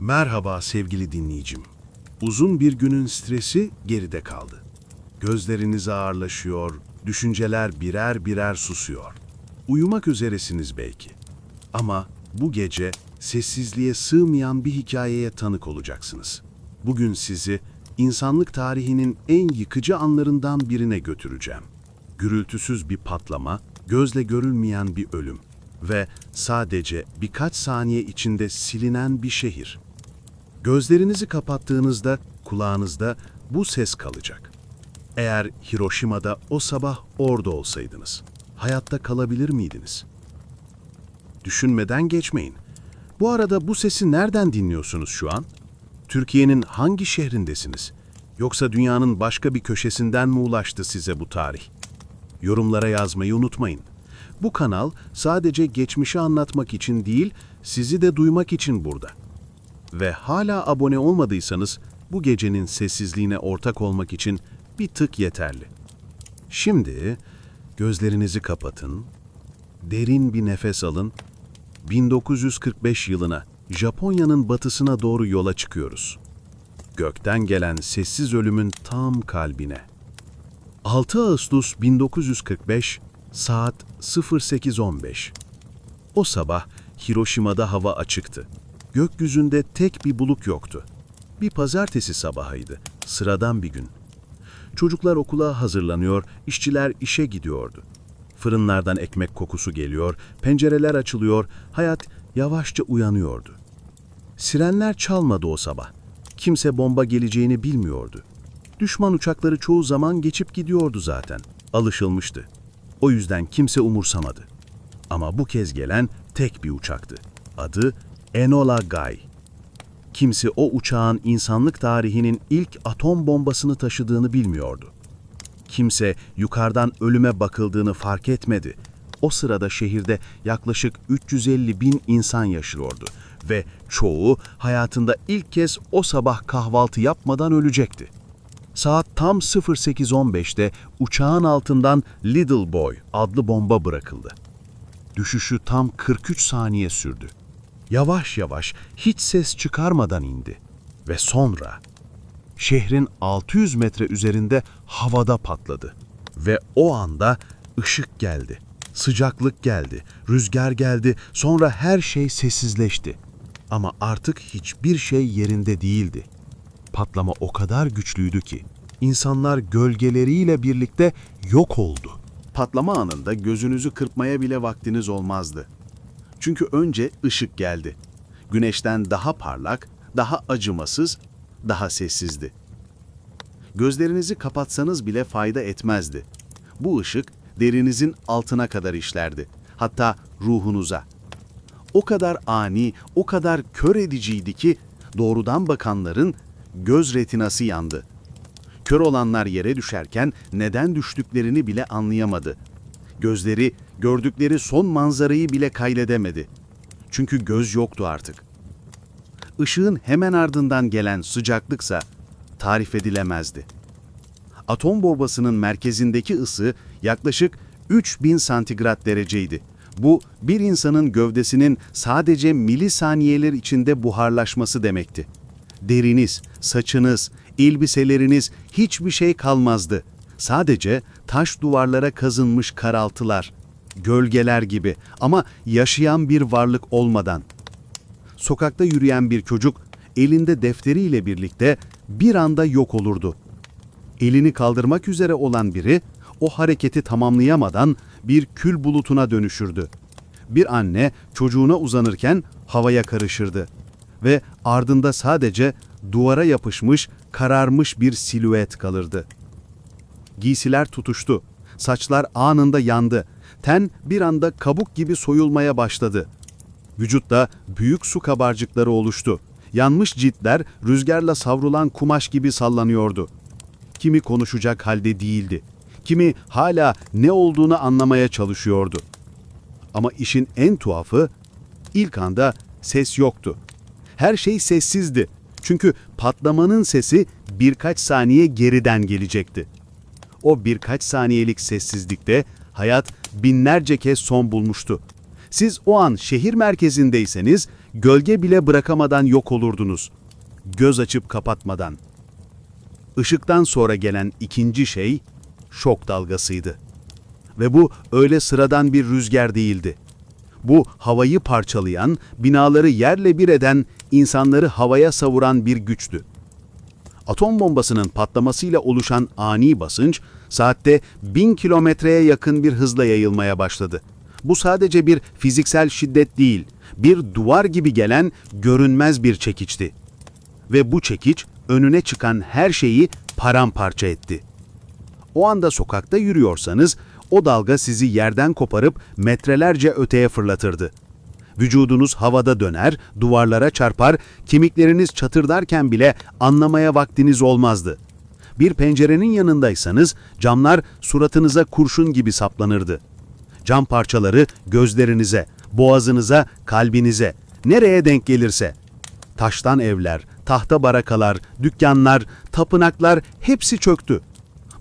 Merhaba sevgili dinleyicim. Uzun bir günün stresi geride kaldı. Gözleriniz ağırlaşıyor, düşünceler birer birer susuyor. Uyumak üzeresiniz belki. Ama bu gece sessizliğe sığmayan bir hikayeye tanık olacaksınız. Bugün sizi insanlık tarihinin en yıkıcı anlarından birine götüreceğim. Gürültüsüz bir patlama, gözle görülmeyen bir ölüm ve sadece birkaç saniye içinde silinen bir şehir. Gözlerinizi kapattığınızda kulağınızda bu ses kalacak. Eğer Hiroşima'da o sabah orada olsaydınız, hayatta kalabilir miydiniz? Düşünmeden geçmeyin. Bu arada bu sesi nereden dinliyorsunuz şu an? Türkiye'nin hangi şehrindesiniz? Yoksa dünyanın başka bir köşesinden mi ulaştı size bu tarih? Yorumlara yazmayı unutmayın. Bu kanal sadece geçmişi anlatmak için değil, sizi de duymak için burada. Ve hala abone olmadıysanız bu gecenin sessizliğine ortak olmak için bir tık yeterli. Şimdi gözlerinizi kapatın, derin bir nefes alın. 1945 yılına, Japonya'nın batısına doğru yola çıkıyoruz. Gökten gelen sessiz ölümün tam kalbine. 6 Ağustos 1945 saat 08.15. O sabah Hiroşima'da hava açıktı. Gökyüzünde tek bir bulut yoktu. Bir pazartesi sabahıydı. Sıradan bir gün. Çocuklar okula hazırlanıyor, işçiler işe gidiyordu. Fırınlardan ekmek kokusu geliyor, pencereler açılıyor, hayat yavaşça uyanıyordu. Sirenler çalmadı o sabah. Kimse bomba geleceğini bilmiyordu. Düşman uçakları çoğu zaman geçip gidiyordu zaten. Alışılmıştı. O yüzden kimse umursamadı. Ama bu kez gelen tek bir uçaktı. Adı Enola Gay. Kimse o uçağın insanlık tarihinin ilk atom bombasını taşıdığını bilmiyordu. Kimse yukarıdan ölüme bakıldığını fark etmedi. O sırada şehirde yaklaşık 350 bin insan yaşıyordu ve çoğu hayatında ilk kez o sabah kahvaltı yapmadan ölecekti. Saat tam 08.15'te uçağın altından Little Boy adlı bomba bırakıldı. Düşüşü tam 43 saniye sürdü. Yavaş yavaş hiç ses çıkarmadan indi ve sonra şehrin 600 metre üzerinde havada patladı. Ve o anda ışık geldi, sıcaklık geldi, rüzgar geldi, sonra her şey sessizleşti. Ama artık hiçbir şey yerinde değildi. Patlama o kadar güçlüydü ki insanlar gölgeleriyle birlikte yok oldu. Patlama anında gözünüzü kırpmaya bile vaktiniz olmazdı. Çünkü önce ışık geldi. Güneşten daha parlak, daha acımasız, daha sessizdi. Gözlerinizi kapatsanız bile fayda etmezdi. Bu ışık derinizin altına kadar işlerdi. Hatta ruhunuza. O kadar ani, o kadar kör ediciydi ki doğrudan bakanların göz retinası yandı. Kör olanlar yere düşerken neden düştüklerini bile anlayamadı. Gözleri gördükleri son manzarayı bile kayledemedi. Çünkü göz yoktu artık. Işığın hemen ardından gelen sıcaklıksa tarif edilemezdi. Atom bombasının merkezindeki ısı yaklaşık 3000 santigrat dereceydi. Bu bir insanın gövdesinin sadece milisaniyeler içinde buharlaşması demekti. Deriniz, saçınız, elbiseleriniz hiçbir şey kalmazdı. Sadece taş duvarlara kazınmış karaltılar, gölgeler gibi ama yaşayan bir varlık olmadan. Sokakta yürüyen bir çocuk elinde defteriyle birlikte bir anda yok olurdu. Elini kaldırmak üzere olan biri o hareketi tamamlayamadan bir kül bulutuna dönüşürdü. Bir anne çocuğuna uzanırken havaya karışırdı ve ardında sadece duvara yapışmış, kararmış bir silüet kalırdı. Giysiler tutuştu. Saçlar anında yandı. Ten bir anda kabuk gibi soyulmaya başladı. Vücutta büyük su kabarcıkları oluştu. Yanmış ciltler rüzgarla savrulan kumaş gibi sallanıyordu. Kimi konuşacak halde değildi. Kimi hala ne olduğunu anlamaya çalışıyordu. Ama işin en tuhafı ilk anda ses yoktu. Her şey sessizdi. Çünkü patlamanın sesi birkaç saniye geriden gelecekti. O birkaç saniyelik sessizlikte hayat binlerce kez son bulmuştu. Siz o an şehir merkezindeyseniz gölge bile bırakamadan yok olurdunuz. Göz açıp kapatmadan. Işıktan sonra gelen ikinci şey şok dalgasıydı. Ve bu öyle sıradan bir rüzgar değildi. Bu havayı parçalayan, binaları yerle bir eden, insanları havaya savuran bir güçtü. Atom bombasının patlamasıyla oluşan ani basınç, saatte 1000 kilometreye yakın bir hızla yayılmaya başladı. Bu sadece bir fiziksel şiddet değil, bir duvar gibi gelen görünmez bir çekiçti. Ve bu çekiç önüne çıkan her şeyi paramparça etti. O anda sokakta yürüyorsanız o dalga sizi yerden koparıp metrelerce öteye fırlatırdı. Vücudunuz havada döner, duvarlara çarpar, kemikleriniz çatırdarken bile anlamaya vaktiniz olmazdı. Bir pencerenin yanındaysanız camlar suratınıza kurşun gibi saplanırdı. Cam parçaları gözlerinize, boğazınıza, kalbinize, nereye denk gelirse. Taştan evler, tahta barakalar, dükkanlar, tapınaklar hepsi çöktü.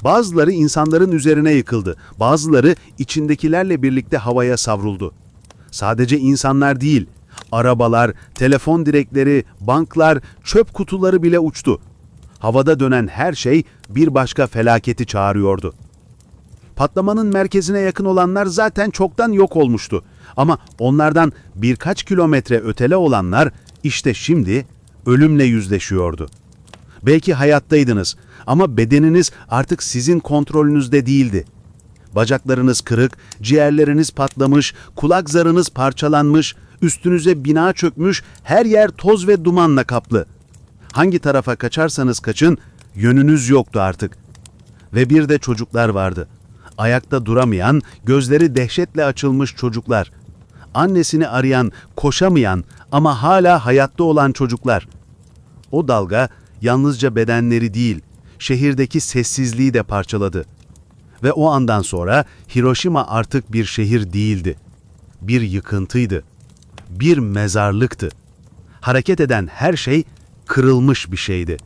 Bazıları insanların üzerine yıkıldı, bazıları içindekilerle birlikte havaya savruldu. Sadece insanlar değil, arabalar, telefon direkleri, banklar, çöp kutuları bile uçtu. Havada dönen her şey bir başka felaketi çağırıyordu. Patlamanın merkezine yakın olanlar zaten çoktan yok olmuştu. Ama onlardan birkaç kilometre ötele olanlar işte şimdi ölümle yüzleşiyordu. Belki hayattaydınız ama bedeniniz artık sizin kontrolünüzde değildi. Bacaklarınız kırık, ciğerleriniz patlamış, kulak zarınız parçalanmış, üstünüze bina çökmüş, her yer toz ve dumanla kaplı. Hangi tarafa kaçarsanız kaçın, yönünüz yoktu artık. Ve bir de çocuklar vardı. Ayakta duramayan, gözleri dehşetle açılmış çocuklar. Annesini arayan, koşamayan ama hala hayatta olan çocuklar. O dalga yalnızca bedenleri değil, şehirdeki sessizliği de parçaladı. Ve o andan sonra Hiroşima artık bir şehir değildi. Bir yıkıntıydı. Bir mezarlıktı. Hareket eden her şey kırılmış bir şeydi.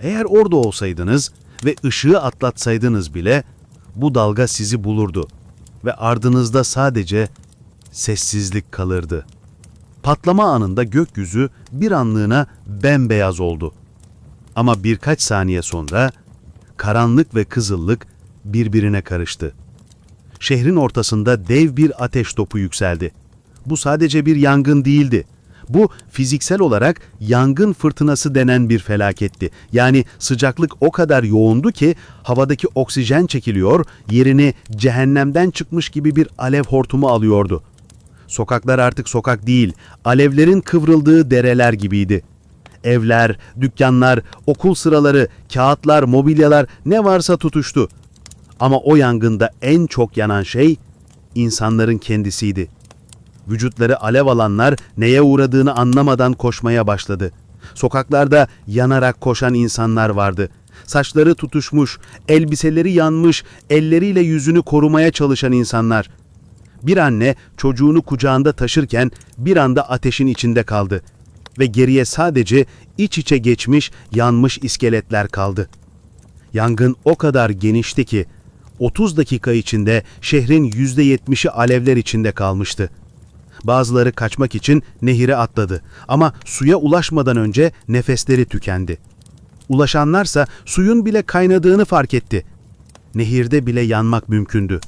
Eğer orada olsaydınız ve ışığı atlatsaydınız bile bu dalga sizi bulurdu ve ardınızda sadece sessizlik kalırdı. Patlama anında gökyüzü bir anlığına bembeyaz oldu. Ama birkaç saniye sonra karanlık ve kızıllık birbirine karıştı. Şehrin ortasında dev bir ateş topu yükseldi. Bu sadece bir yangın değildi. Bu fiziksel olarak yangın fırtınası denen bir felaketti. Yani sıcaklık o kadar yoğundu ki havadaki oksijen çekiliyor, yerini cehennemden çıkmış gibi bir alev hortumu alıyordu. Sokaklar artık sokak değil, alevlerin kıvrıldığı dereler gibiydi. Evler, dükkanlar, okul sıraları, kağıtlar, mobilyalar ne varsa tutuştu. Ama o yangında en çok yanan şey insanların kendisiydi. Vücutları alev alanlar neye uğradığını anlamadan koşmaya başladı. Sokaklarda yanarak koşan insanlar vardı. Saçları tutuşmuş, elbiseleri yanmış, elleriyle yüzünü korumaya çalışan insanlar. Bir anne çocuğunu kucağında taşırken bir anda ateşin içinde kaldı ve geriye sadece iç içe geçmiş, yanmış iskeletler kaldı. Yangın o kadar genişti ki 30 dakika içinde şehrin %70'i alevler içinde kalmıştı. Bazıları kaçmak için nehire atladı ama suya ulaşmadan önce nefesleri tükendi. Ulaşanlarsa suyun bile kaynadığını fark etti. Nehirde bile yanmak mümkündü.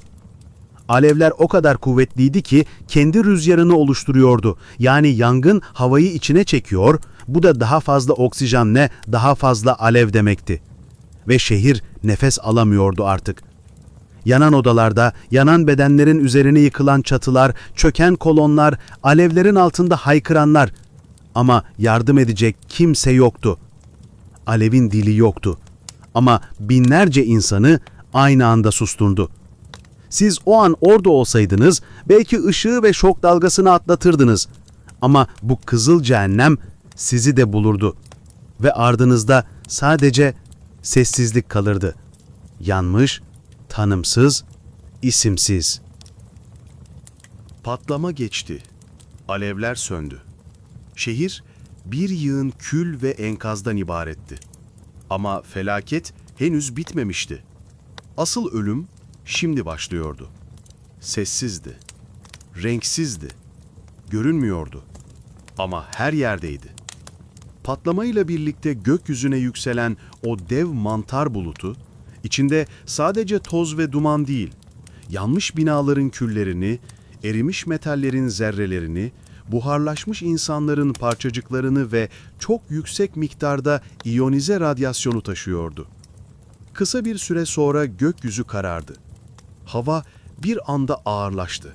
Alevler o kadar kuvvetliydi ki kendi rüzgarını oluşturuyordu. Yani yangın havayı içine çekiyor, bu da daha fazla oksijenle daha fazla alev demekti. Ve şehir nefes alamıyordu artık. Yanan odalarda, yanan bedenlerin üzerine yıkılan çatılar, çöken kolonlar, alevlerin altında haykıranlar. Ama yardım edecek kimse yoktu. Alevin dili yoktu. Ama binlerce insanı aynı anda susturdu. Siz o an orada olsaydınız belki ışığı ve şok dalgasını atlatırdınız. Ama bu kızıl cehennem sizi de bulurdu. Ve ardınızda sadece sessizlik kalırdı. Yanmış, tanımsız, isimsiz. Patlama geçti. Alevler söndü. Şehir bir yığın kül ve enkazdan ibaretti. Ama felaket henüz bitmemişti. Asıl ölüm şimdi başlıyordu. Sessizdi, renksizdi, görünmüyordu. Ama her yerdeydi. Patlamayla birlikte gökyüzüne yükselen o dev mantar bulutu, içinde sadece toz ve duman değil, yanmış binaların küllerini, erimiş metallerin zerrelerini, buharlaşmış insanların parçacıklarını ve çok yüksek miktarda iyonize radyasyonu taşıyordu. Kısa bir süre sonra gökyüzü karardı. Hava bir anda ağırlaştı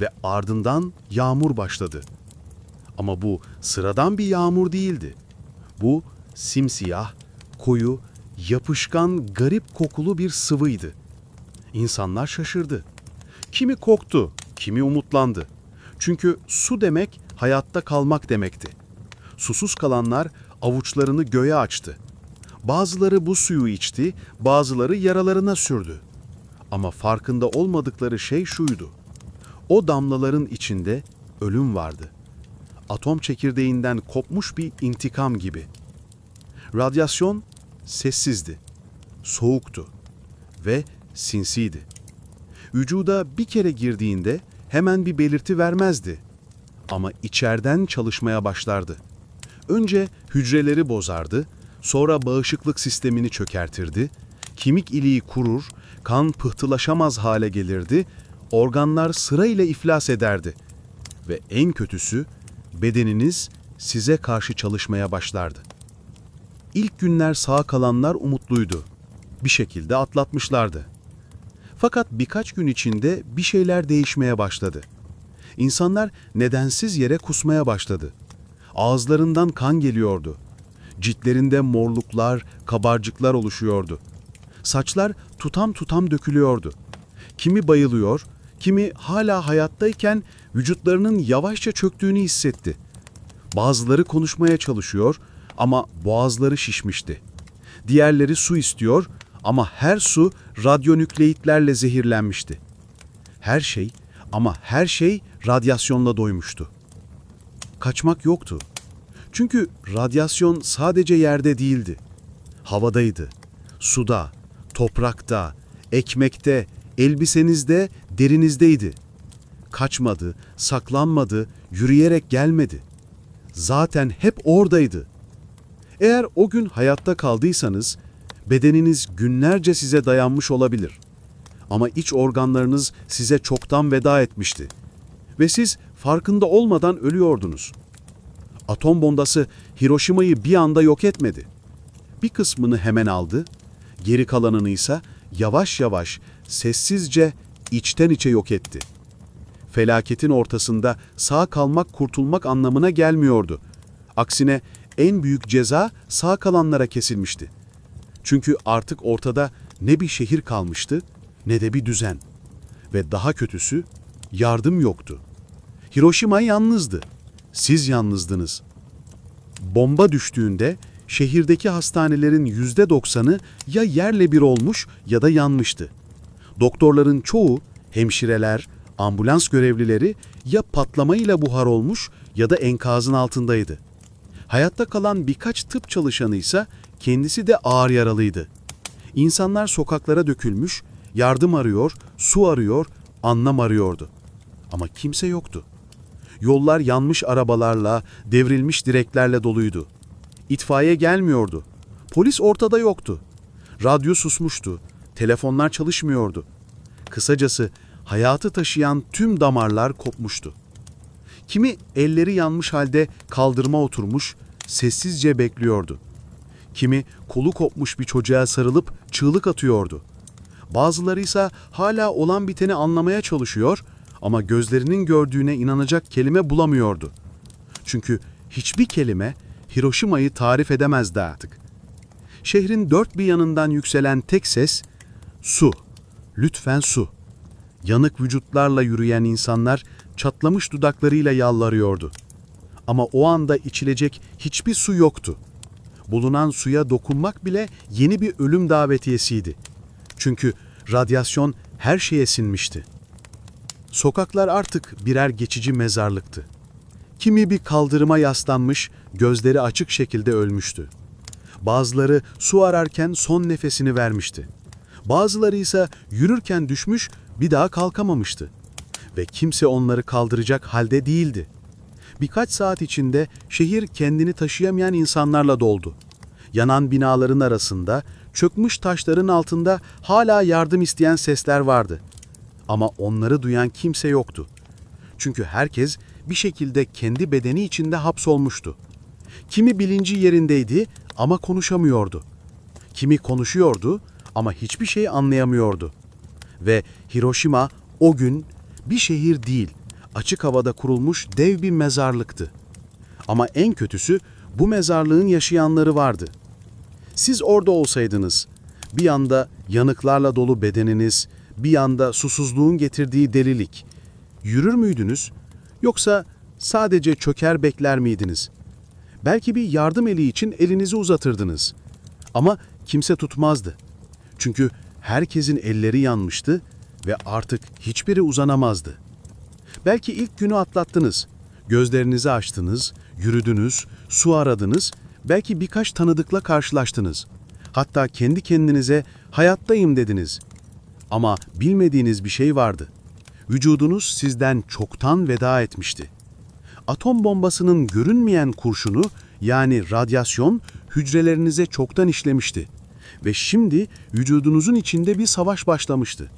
ve ardından yağmur başladı. Ama bu sıradan bir yağmur değildi. Bu simsiyah, koyu, yapışkan, garip kokulu bir sıvıydı. İnsanlar şaşırdı. Kimi korktu, kimi umutlandı. Çünkü su demek hayatta kalmak demekti. Susuz kalanlar avuçlarını göğe açtı. Bazıları bu suyu içti, bazıları yaralarına sürdü. Ama farkında olmadıkları şey şuydu. O damlaların içinde ölüm vardı. Atom çekirdeğinden kopmuş bir intikam gibi. Radyasyon sessizdi, soğuktu ve sinsiydi. Vücuda bir kere girdiğinde hemen bir belirti vermezdi. Ama içerden çalışmaya başlardı. Önce hücreleri bozardı, sonra bağışıklık sistemini çökertirdi, kemik iliği kurur, kan pıhtılaşamaz hale gelirdi, organlar sırayla iflas ederdi. Ve en kötüsü, bedeniniz size karşı çalışmaya başlardı. İlk günler sağ kalanlar umutluydu. Bir şekilde atlatmışlardı. Fakat birkaç gün içinde bir şeyler değişmeye başladı. İnsanlar nedensiz yere kusmaya başladı. Ağızlarından kan geliyordu. Ciltlerinde morluklar, kabarcıklar oluşuyordu. Saçlar tutam tutam dökülüyordu. Kimi bayılıyor, kimi hala hayattayken vücutlarının yavaşça çöktüğünü hissetti. Bazıları konuşmaya çalışıyor ama boğazları şişmişti. Diğerleri su istiyor ama her su radyonükleitlerle zehirlenmişti. Her şey ama her şey radyasyonla doymuştu. Kaçmak yoktu. Çünkü radyasyon sadece yerde değildi. Havadaydı, suda, toprakta, ekmekte, elbisenizde, derinizdeydi. Kaçmadı, saklanmadı, yürüyerek gelmedi. Zaten hep oradaydı. Eğer o gün hayatta kaldıysanız, bedeniniz günlerce size dayanmış olabilir. Ama iç organlarınız size çoktan veda etmişti. Ve siz farkında olmadan ölüyordunuz. Atom bombası Hiroşima'yı bir anda yok etmedi. Bir kısmını hemen aldı, geri kalanını ise yavaş yavaş, sessizce, içten içe yok etti. Felaketin ortasında sağ kalmak kurtulmak anlamına gelmiyordu. Aksine en büyük ceza sağ kalanlara kesilmişti. Çünkü artık ortada ne bir şehir kalmıştı ne de bir düzen. Ve daha kötüsü yardım yoktu. Hiroşima yalnızdı. Siz yalnızdınız. Bomba düştüğünde şehirdeki hastanelerin yüzde doksanı ya yerle bir olmuş ya da yanmıştı. Doktorların çoğu, hemşireler, ambulans görevlileri ya patlamayla buhar olmuş ya da enkazın altındaydı. Hayatta kalan birkaç tıp çalışanı ise kendisi de ağır yaralıydı. İnsanlar sokaklara dökülmüş, yardım arıyor, su arıyor, anlam arıyordu. Ama kimse yoktu. Yollar yanmış arabalarla, devrilmiş direklerle doluydu. İtfaiye gelmiyordu. Polis ortada yoktu. Radyo susmuştu. Telefonlar çalışmıyordu. Kısacası hayatı taşıyan tüm damarlar kopmuştu. Kimi elleri yanmış halde kaldırıma oturmuş, sessizce bekliyordu. Kimi kolu kopmuş bir çocuğa sarılıp çığlık atıyordu. Bazıları ise hala olan biteni anlamaya çalışıyor ama gözlerinin gördüğüne inanacak kelime bulamıyordu. Çünkü hiçbir kelime Hiroşima'yı tarif edemezdi artık. Şehrin dört bir yanından yükselen tek ses, su, lütfen su. Yanık vücutlarla yürüyen insanlar çatlamış dudaklarıyla yalvarıyordu. Ama o anda içilecek hiçbir su yoktu. Bulunan suya dokunmak bile yeni bir ölüm davetiyesiydi. Çünkü radyasyon her şeye sinmişti. Sokaklar artık birer geçici mezarlıktı. Kimi bir kaldırıma yaslanmış, gözleri açık şekilde ölmüştü. Bazıları su ararken son nefesini vermişti. Bazıları ise yürürken düşmüş, bir daha kalkamamıştı. Ve kimse onları kaldıracak halde değildi. Birkaç saat içinde şehir kendini taşıyamayan insanlarla doldu. Yanan binaların arasında, çökmüş taşların altında hala yardım isteyen sesler vardı. Ama onları duyan kimse yoktu. Çünkü herkes bir şekilde kendi bedeni içinde hapsolmuştu. Kimi bilinci yerindeydi ama konuşamıyordu. Kimi konuşuyordu ama hiçbir şey anlayamıyordu. Ve Hiroşima o gün bir şehir değil, açık havada kurulmuş dev bir mezarlıktı. Ama en kötüsü bu mezarlığın yaşayanları vardı. Siz orada olsaydınız, bir yanda yanıklarla dolu bedeniniz, bir yanda susuzluğun getirdiği delilik, yürür müydünüz yoksa sadece çöker bekler miydiniz? Belki bir yardım eli için elinizi uzatırdınız. Ama kimse tutmazdı. Çünkü herkesin elleri yanmıştı ve artık hiçbiri uzanamazdı. Belki ilk günü atlattınız. Gözlerinizi açtınız, yürüdünüz, su aradınız, belki birkaç tanıdıkla karşılaştınız. Hatta kendi kendinize hayattayım dediniz. Ama bilmediğiniz bir şey vardı. Vücudunuz sizden çoktan veda etmişti. Atom bombasının görünmeyen kurşunu yani radyasyon hücrelerinize çoktan işlemişti. Ve şimdi vücudunuzun içinde bir savaş başlamıştı.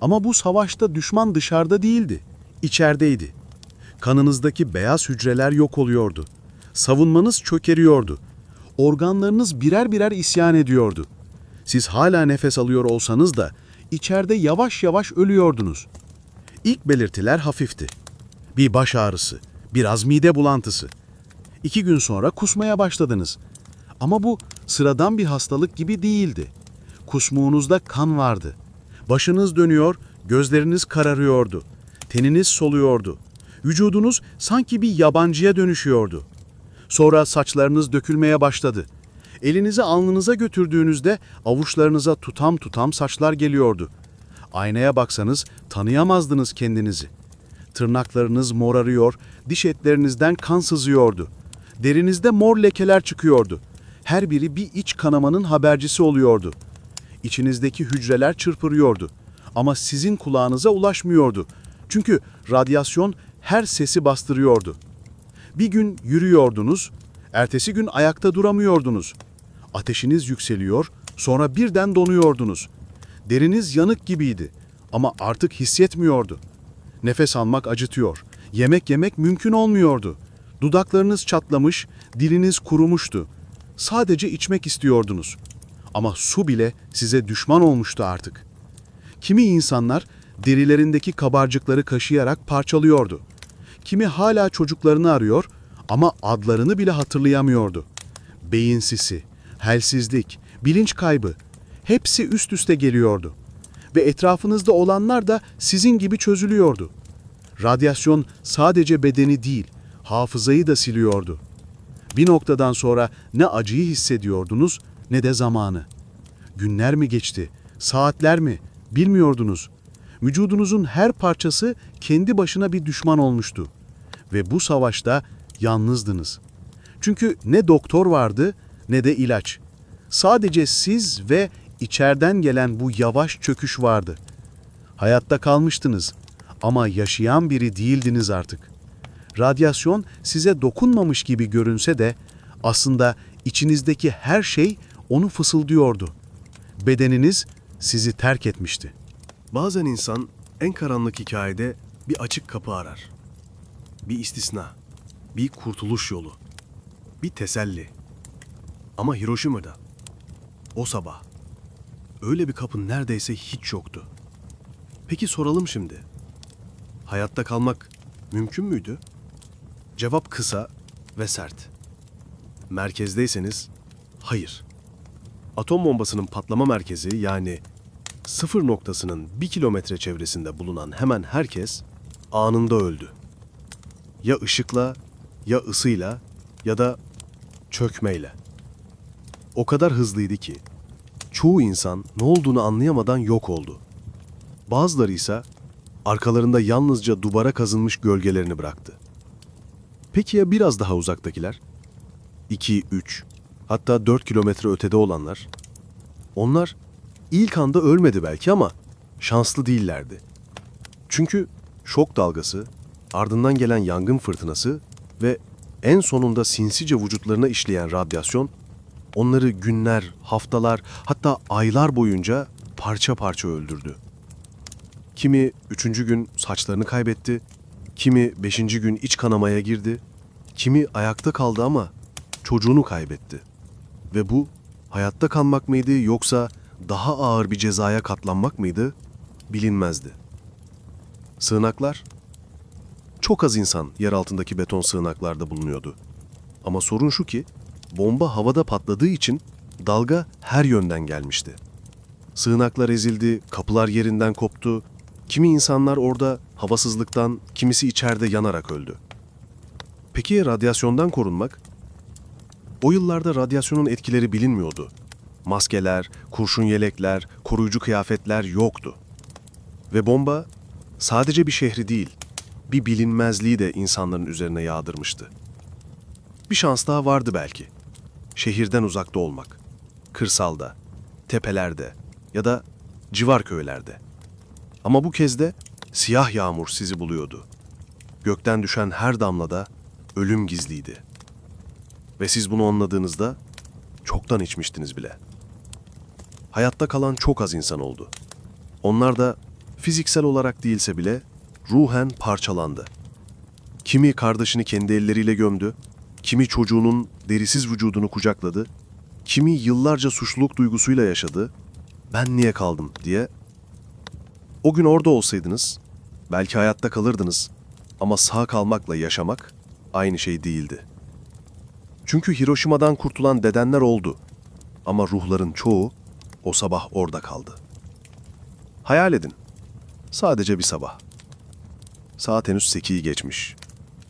Ama bu savaşta düşman dışarıda değildi, içerideydi. Kanınızdaki beyaz hücreler yok oluyordu. Savunmanız çökeriyordu. Organlarınız birer birer isyan ediyordu. Siz hala nefes alıyor olsanız da içeride yavaş yavaş ölüyordunuz. İlk belirtiler hafifti. Bir baş ağrısı, biraz mide bulantısı. İki gün sonra kusmaya başladınız. Ama bu sıradan bir hastalık gibi değildi. Kusmuğunuzda kan vardı. Başınız dönüyor, gözleriniz kararıyordu. Teniniz soluyordu. Vücudunuz sanki bir yabancıya dönüşüyordu. Sonra saçlarınız dökülmeye başladı. Elinizi alnınıza götürdüğünüzde avuçlarınıza tutam tutam saçlar geliyordu. Aynaya baksanız tanıyamazdınız kendinizi. Tırnaklarınız morarıyor, diş etlerinizden kan sızıyordu. Derinizde mor lekeler çıkıyordu. Her biri bir iç kanamanın habercisi oluyordu. İçinizdeki hücreler çırpırıyordu. Ama sizin kulağınıza ulaşmıyordu. Çünkü radyasyon her sesi bastırıyordu. Bir gün yürüyordunuz, ertesi gün ayakta duramıyordunuz. Ateşiniz yükseliyor, sonra birden donuyordunuz. Deriniz yanık gibiydi ama artık hissetmiyordu. Nefes almak acıtıyor. Yemek yemek mümkün olmuyordu. Dudaklarınız çatlamış, diliniz kurumuştu. Sadece içmek istiyordunuz. Ama su bile size düşman olmuştu artık. Kimi insanlar derilerindeki kabarcıkları kaşıyarak parçalıyordu. Kimi hala çocuklarını arıyor ama adlarını bile hatırlayamıyordu. Beyin sisi, halsizlik, bilinç kaybı hepsi üst üste geliyordu. Ve etrafınızda olanlar da sizin gibi çözülüyordu. Radyasyon sadece bedeni değil, hafızayı da siliyordu. Bir noktadan sonra ne acıyı hissediyordunuz ne de zamanı. Günler mi geçti, saatler mi bilmiyordunuz. Vücudunuzun her parçası kendi başına bir düşman olmuştu. Ve bu savaşta yalnızdınız. Çünkü ne doktor vardı ne de ilaç. Sadece siz ve içeriden gelen bu yavaş çöküş vardı. Hayatta kalmıştınız ama yaşayan biri değildiniz artık. Radyasyon size dokunmamış gibi görünse de aslında içinizdeki her şey onu fısıldıyordu. Bedeniniz sizi terk etmişti. Bazen insan en karanlık hikayede bir açık kapı arar. Bir istisna, bir kurtuluş yolu, bir teselli. Ama Hiroşima'da o sabah öyle bir kapı neredeyse hiç yoktu. Peki soralım şimdi. Hayatta kalmak mümkün müydü? Cevap kısa ve sert. Merkezdeyseniz hayır. Atom bombasının patlama merkezi yani sıfır noktasının bir kilometre çevresinde bulunan hemen herkes anında öldü. Ya ışıkla, ya ısıyla ya da çökmeyle. O kadar hızlıydı ki çoğu insan ne olduğunu anlayamadan yok oldu. Bazıları ise arkalarında yalnızca duvara kazınmış gölgelerini bıraktı. Peki ya biraz daha uzaktakiler? 2, 3, hatta 4 kilometre ötede olanlar? Onlar ilk anda ölmedi belki ama şanslı değillerdi. Çünkü şok dalgası, ardından gelen yangın fırtınası Ve en sonunda sinsice vücutlarına işleyen radyasyon onları günler, haftalar hatta aylar boyunca parça parça öldürdü. Kimi üçüncü gün saçlarını kaybetti, kimi beşinci gün iç kanamaya girdi, kimi ayakta kaldı ama çocuğunu kaybetti. Ve bu hayatta kalmak mıydı yoksa daha ağır bir cezaya katlanmak mıydı bilinmezdi. Sığınaklar? Çok az insan yer altındaki beton sığınaklarda bulunuyordu. Ama sorun şu ki bomba havada patladığı için dalga her yönden gelmişti. Sığınaklar ezildi, kapılar yerinden koptu. Kimi insanlar orada havasızlıktan, kimisi içeride yanarak öldü. Peki ya radyasyondan korunmak? O yıllarda radyasyonun etkileri bilinmiyordu. Maskeler, kurşun yelekler, koruyucu kıyafetler yoktu. Ve bomba sadece bir şehri değil, bir bilinmezliği de insanların üzerine yağdırmıştı. Bir şans daha vardı belki. Şehirden uzakta olmak. Kırsalda, tepelerde ya da civar köylerde. Ama bu kez de siyah yağmur sizi buluyordu. Gökten düşen her damlada ölüm gizliydi. Ve siz bunu anladığınızda çoktan içmiştiniz bile. Hayatta kalan çok az insan oldu. Onlar da fiziksel olarak değilse bile ruhen parçalandı. Kimi kardeşini kendi elleriyle gömdü, kimi çocuğunun derisiz vücudunu kucakladı, kimi yıllarca suçluluk duygusuyla yaşadı, ben niye kaldım diye. O gün orada olsaydınız, belki hayatta kalırdınız ama sağ kalmakla yaşamak aynı şey değildi. Çünkü Hiroşima'dan kurtulan dedenler oldu ama ruhların çoğu o sabah orada kaldı. Hayal edin, sadece bir sabah. Saat henüz 8'i geçmiş.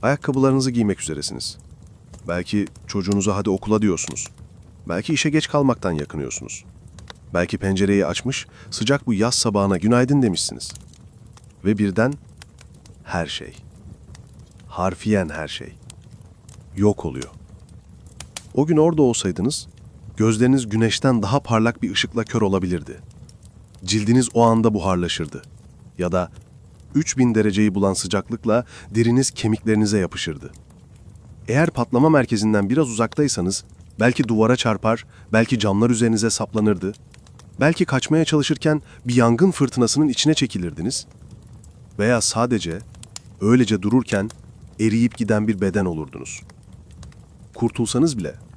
Ayakkabılarınızı giymek üzeresiniz. Belki çocuğunuza hadi okula diyorsunuz. Belki işe geç kalmaktan yakınıyorsunuz. Belki pencereyi açmış, sıcak bu yaz sabahına günaydın demişsiniz. Ve birden her şey, harfiyen her şey, yok oluyor. O gün orada olsaydınız, gözleriniz güneşten daha parlak bir ışıkla kör olabilirdi. Cildiniz o anda buharlaşırdı. Ya da 3000 dereceyi bulan sıcaklıkla deriniz kemiklerinize yapışırdı. Eğer patlama merkezinden biraz uzaktaysanız belki duvara çarpar, belki camlar üzerinize saplanırdı. Belki kaçmaya çalışırken bir yangın fırtınasının içine çekilirdiniz. Veya sadece öylece dururken eriyip giden bir beden olurdunuz. Kurtulsanız bile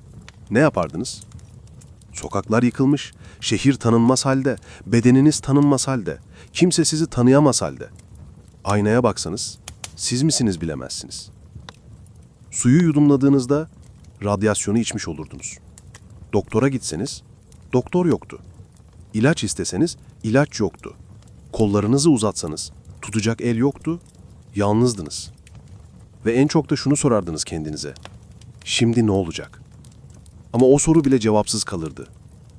ne yapardınız? Sokaklar yıkılmış, şehir tanınmaz halde, bedeniniz tanınmaz halde, kimse sizi tanıyamaz halde. Aynaya baksanız, siz misiniz bilemezsiniz. Suyu yudumladığınızda radyasyonu içmiş olurdunuz. Doktora gitseniz, doktor yoktu. İlaç isteseniz, ilaç yoktu. Kollarınızı uzatsanız, tutacak el yoktu, yalnızdınız. Ve en çok da şunu sorardınız kendinize. Şimdi ne olacak? Ama o soru bile cevapsız kalırdı.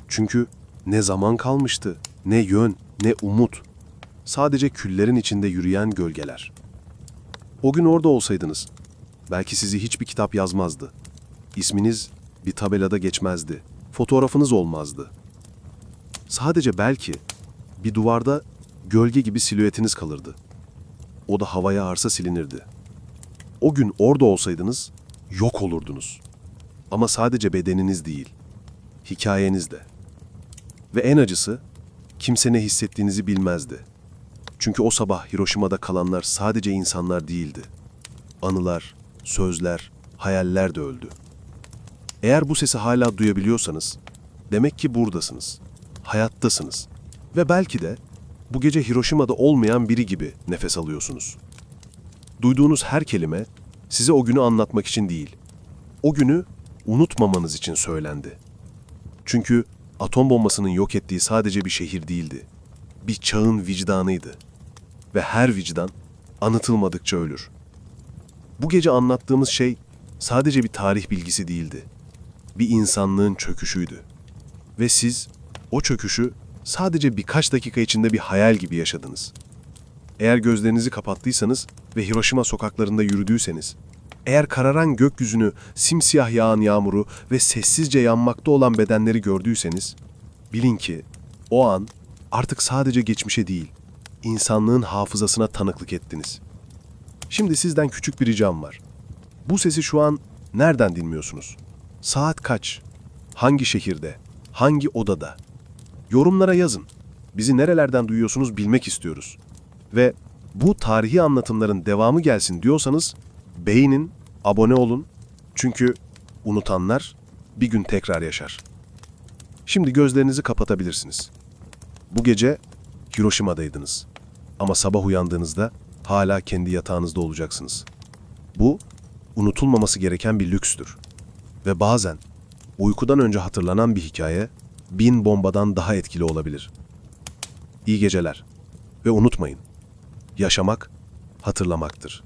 Çünkü ne zaman kalmıştı, ne yön, ne umut. Sadece küllerin içinde yürüyen gölgeler. O gün orada olsaydınız, belki sizi hiçbir kitap yazmazdı. İsminiz bir tabelada geçmezdi. Fotoğrafınız olmazdı. Sadece belki bir duvarda gölge gibi silüetiniz kalırdı. O da havaya arsa silinirdi. O gün orada olsaydınız yok olurdunuz. Ama sadece bedeniniz değil, hikayeniz de. Ve en acısı kimse ne hissettiğinizi bilmezdi. Çünkü o sabah Hiroşima'da kalanlar sadece insanlar değildi. Anılar, sözler, hayaller de öldü. Eğer bu sesi hala duyabiliyorsanız, demek ki buradasınız, hayattasınız. Ve belki de bu gece Hiroşima'da olmayan biri gibi nefes alıyorsunuz. Duyduğunuz her kelime size o günü anlatmak için değil, o günü unutmamanız için söylendi. Çünkü atom bombasının yok ettiği sadece bir şehir değildi. Bir çağın vicdanıydı. Ve her vicdan anıtılmadıkça ölür. Bu gece anlattığımız şey sadece bir tarih bilgisi değildi. Bir insanlığın çöküşüydü. Ve siz o çöküşü sadece birkaç dakika içinde bir hayal gibi yaşadınız. Eğer gözlerinizi kapattıysanız ve Hiroşima sokaklarında yürüdüyseniz, eğer kararan gökyüzünü, simsiyah yağan yağmuru ve sessizce yanmakta olan bedenleri gördüyseniz, bilin ki o an artık sadece geçmişe değil, insanlığın hafızasına tanıklık ettiniz. Şimdi sizden küçük bir ricam var. Bu sesi şu an nereden dinliyorsunuz? Saat kaç? Hangi şehirde? Hangi odada? Yorumlara yazın. Bizi nerelerden duyuyorsunuz bilmek istiyoruz. Ve bu tarihi anlatımların devamı gelsin diyorsanız beğenin, abone olun. Çünkü unutanlar bir gün tekrar yaşar. Şimdi gözlerinizi kapatabilirsiniz. Bu gece Hiroşima'daydınız. Ama sabah uyandığınızda hala kendi yatağınızda olacaksınız. Bu unutulmaması gereken bir lükstür. Ve bazen uykudan önce hatırlanan bir hikaye bin bombadan daha etkili olabilir. İyi geceler. Ve unutmayın, yaşamak hatırlamaktır.